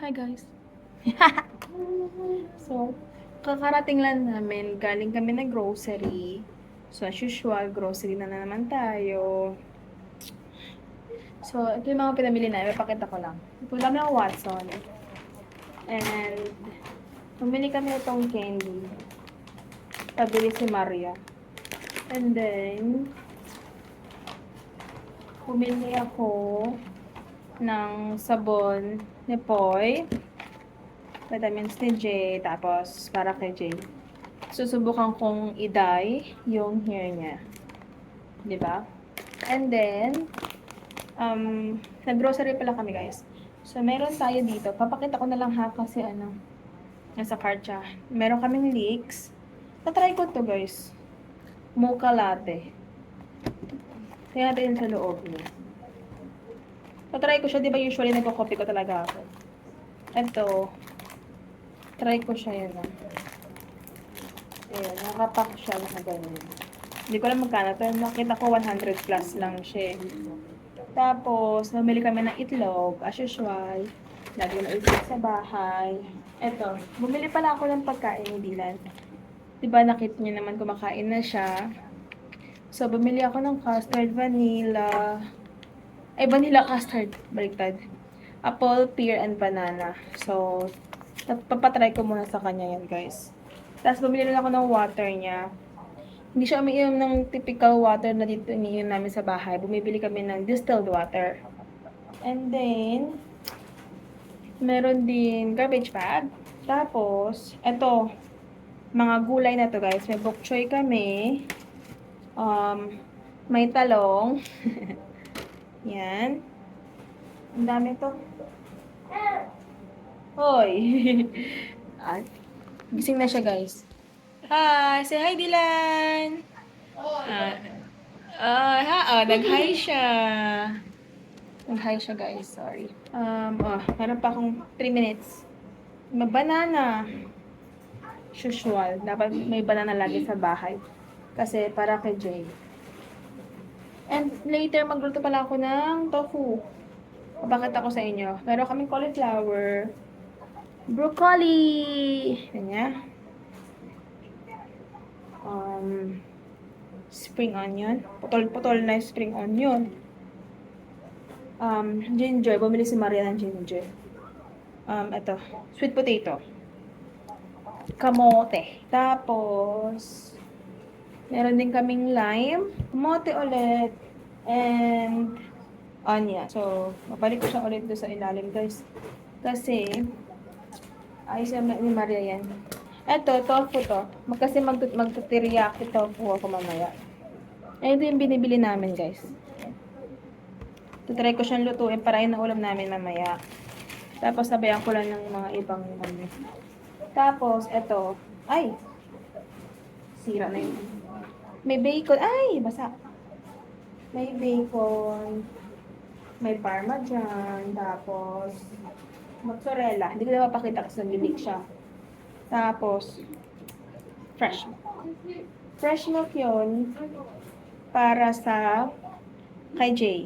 Hi guys. so, kakarating lang namin. Galing kami na grocery. So, as usual, grocery na, na naman tayo. So, ito yung mga pinamili namin. Pakita ko lang. Punta kami ng Watson. And, pumili kami itong candy. Pabili si Maria. And then, pumili ako ng sabon ni Poy. Vitamins ni Jay. Tapos, para kay Jay. Susubukan kong i-dye yung hair niya. Ba? And then, um, nag-grocery pala kami guys. So, meron tayo dito. Papakita ko na lang ha kasi ano, nasa cart siya. Meron kaming leeks. Tatry ko to guys. Mocha latte. Tingnan natin sa loob niya. Tatry ko siya, di ba usually nagko-copy ko talaga ako. Ito. Try ko siya yun. ah. Ayan, nakapack siya na ganyan. Hindi ko alam magkano. Pero nakita ko 100 plus lang siya. Tapos, namili kami ng itlog, as usual. Lagi na itlog sa bahay. Eto, bumili pala ako ng pagkain ni Dylan. Diba nakita niyo naman kumakain na siya. So, bumili ako ng custard vanilla. Ay, vanilla custard. Baliktad. Apple, pear, and banana. So, papatry ko muna sa kanya yan, guys. Tapos, bumili rin ako ng water niya. Hindi siya umiinom ng typical water na dito iniinom namin sa bahay. Bumibili kami ng distilled water. And then, meron din garbage bag. Tapos, eto, mga gulay na to guys. May bok choy kami. Um, may talong. Yan. Ang dami to. Hoy! At, gising na siya guys. Hi! Say hi, Dylan! Ah, ah, ha, ah, nag-hi siya. Nag-hi siya, guys. Sorry. Um, oh, meron pa akong 3 minutes. May banana. Usual. Dapat may banana lagi sa bahay. Kasi para kay Jay. And later, magluto pala ako ng tofu. Bakit ako sa inyo? Meron kaming cauliflower. Broccoli! Kanya um, spring onion. Putol-putol na spring onion. Um, ginger. Bumili si Maria ng ginger. Um, ito. Sweet potato. Kamote. Tapos, meron din kaming lime. Kamote ulit. And, onion. So, mabalik ko siya ulit doon sa ilalim, guys. Kasi, ayos naman ni Maria yan. Eto, tofu to. Kasi mag magtutiriyaki tofu ako mamaya. Eh, ito yung binibili namin, guys. Tutry ko siyang lutuin para yun ang ulam namin mamaya. Tapos, sabayan ko lang ng mga ibang ano. Tapos, eto. Ay! Sira na yun. May bacon. Ay! Basa. May bacon. May parmesan. Tapos, mozzarella. Hindi ko na mapakita kasi nag siya. Tapos, fresh. Fresh milk yun para sa kay Jay.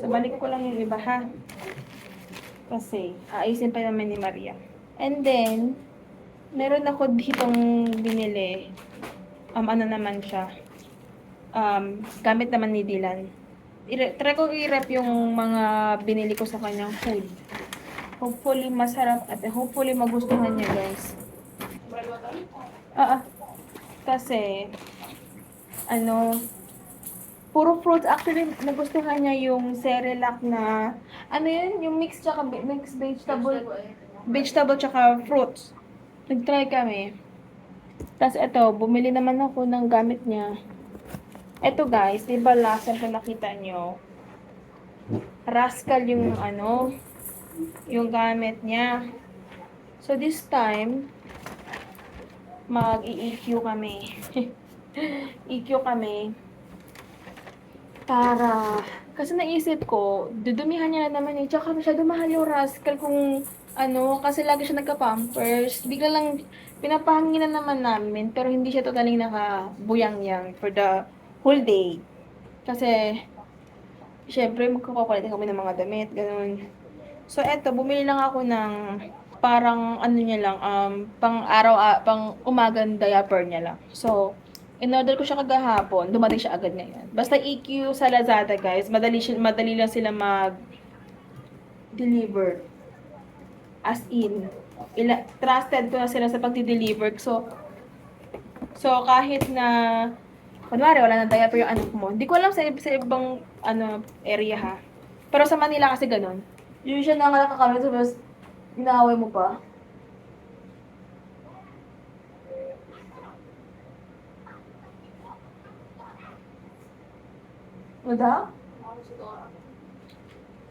So, balik ko lang yung iba ha. Kasi, aayusin pa naman ni Maria. And then, meron ako ditong binili. Um, ano naman siya. Um, gamit naman ni Dylan. I- try ko i-rep yung mga binili ko sa kanyang food. Hopefully masarap at hopefully magustuhan niya guys. Ah, ah. Kasi, ano, puro fruits. Actually, nagustuhan niya yung Cerelac na, ano yun, yung mix tsaka mix vegetable, vegetable tsaka fruits. Nag-try kami. Tapos ito, bumili naman ako ng gamit niya. Ito guys, di ba last time nakita nyo, rascal yung ano, yung gamit niya. So this time, mag-EQ kami. EQ kami. Para, kasi naisip ko, dudumihan niya na naman eh. Tsaka masyado mahal yung rascal kung ano, kasi lagi siya nagka-pampers. Bigla lang, pinapahangin na naman namin, pero hindi siya totaling nakabuyang-yang for the whole day. Kasi, syempre, magkukulit kami ng mga damit, ganun. So, eto, bumili lang ako ng parang ano niya lang, um, pang araw, ah, pang umagang diaper niya lang. So, in-order ko siya kagahapon, dumating siya agad ngayon. Basta EQ sa Lazada, guys. Madali, siya, madali lang sila mag deliver. As in, ila, trusted ko na sila sa pagdi-deliver. So, so kahit na kunwari wala nang diaper yung anak mo. Hindi ko alam sa, sa ibang ano area ha. Pero sa Manila kasi ganun. Yung siya na nakakawin tapos inaaway mo pa. Ano daw?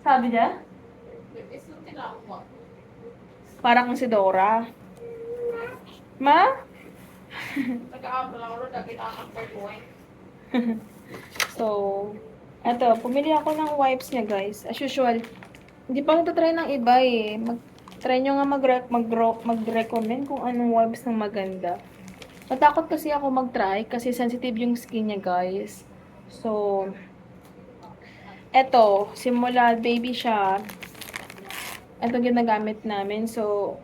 Sabi niya? Parang si Dora. Ma? So, eto, pumili ako ng wipes niya, guys. As usual, hindi pa ako try ng iba eh. Mag-try nyo nga mag- mag- mag-recommend kung anong wipes ng maganda. Natakot kasi ako mag-try kasi sensitive yung skin niya, guys. So, eto, simula baby siya, eto ginagamit namin. So,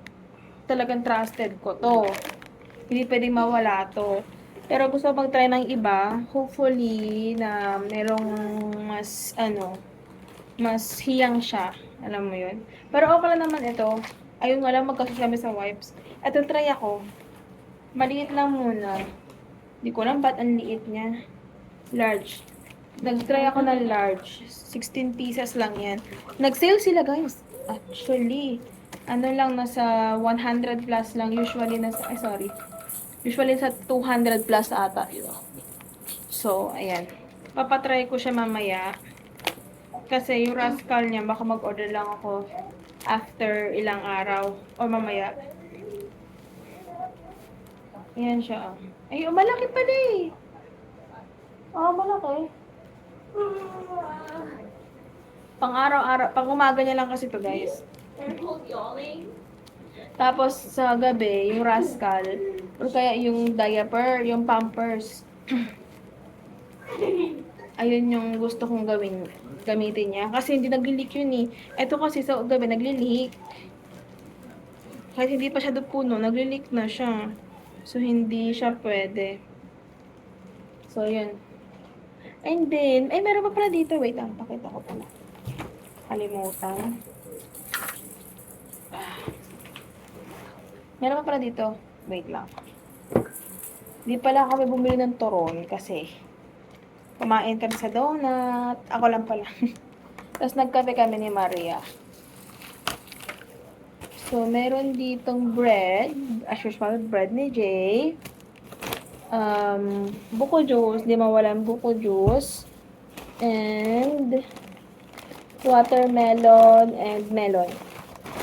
talagang trusted ko to. Hindi pwedeng mawala to. Pero gusto ko mag-try ng iba. Hopefully, na merong mas, ano, mas hiyang siya. Alam mo yun. Pero okay lang naman ito. Ayun nga lang, magkasus kami sa wipes. Ito, try ako. Maliit lang muna. Hindi ko alam ba't ang liit niya. Large. Nag-try ako ng large. 16 pieces lang yan. Nag-sale sila, guys. Actually, ano lang, nasa 100 plus lang. Usually, nasa, ay, sorry. Usually, sa 200 plus ata. So, ayan. Papatry ko siya mamaya. Kasi yung rascal niya, baka mag-order lang ako after ilang araw. O mamaya. Ayan siya. oh. Ay, oh, malaki pala eh. Oh, malaki. Pang araw-araw, pang umaga niya lang kasi to guys. Tapos sa gabi, yung rascal, or kaya yung diaper, yung pampers. Ayun yung gusto kong gawin, gamitin niya. Kasi hindi nag-leak yun eh. Ito kasi sa gabi, nag-leak. Kahit hindi pa siya puno, nag-leak na siya. So, hindi siya pwede. So, yun. And then, ay, meron pa pala dito. Wait lang, pakita ko pala. Kalimutan. Meron pa pala dito. Wait lang. Di pala kami bumili ng toron kasi kumain kami sa donut. Ako lang pala. Tapos nagkape kami ni Maria. So, meron ditong bread. As usual, bread ni Jay. Um, buko juice. Di mawalan buko juice. And watermelon and melon.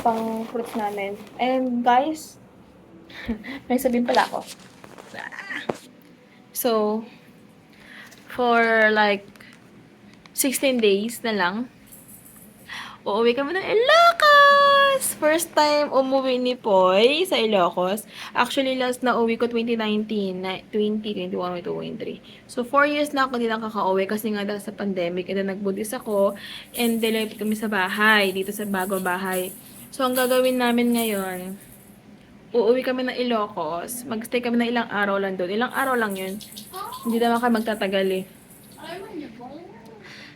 Pang fruits namin. And guys, may sabihin pala ako. So, for like 16 days na lang, uuwi kami ng Ilocos! First time umuwi ni Poy sa Ilocos. Actually, last na uwi ko 2019, na 20, 21, 23. So, 4 years na ako hindi nakaka-uwi kasi nga dahil sa pandemic, and then nagbudis ako, and delayed kami sa bahay, dito sa bago bahay. So, ang gagawin namin ngayon, uuwi kami ng Ilocos, magstay kami ng ilang araw lang doon. Ilang araw lang yun. Hindi naman kami magtatagal eh.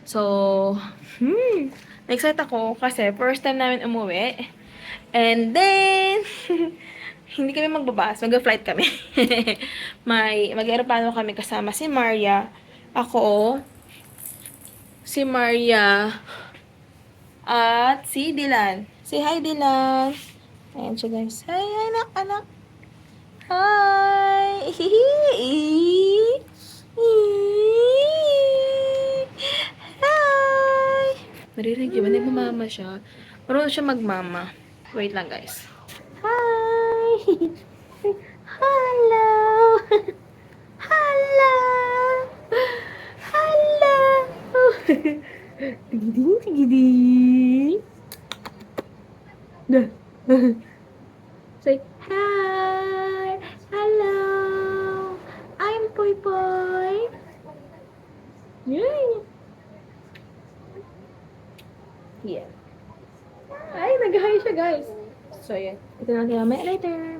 So, hmm, excited ako kasi first time namin umuwi. And then, hindi kami magbabas, mag-flight kami. May, mag-aeroplano kami kasama si Maria, ako, si Maria, at si Dylan. Say hi, Dylan. Ayan siya, guys. Hi, anak, anak. Hi! Hi! Maririnig yun, nagmamama siya. Marunong siya magmama. Wait lang, guys. Hi! Hello! Hello! Hello! Tigiding, tigiding. Dah. Say, hi! Hello! I'm Poy Poy! Yay! Guys. So, yan. Ito na tayo mamaya later.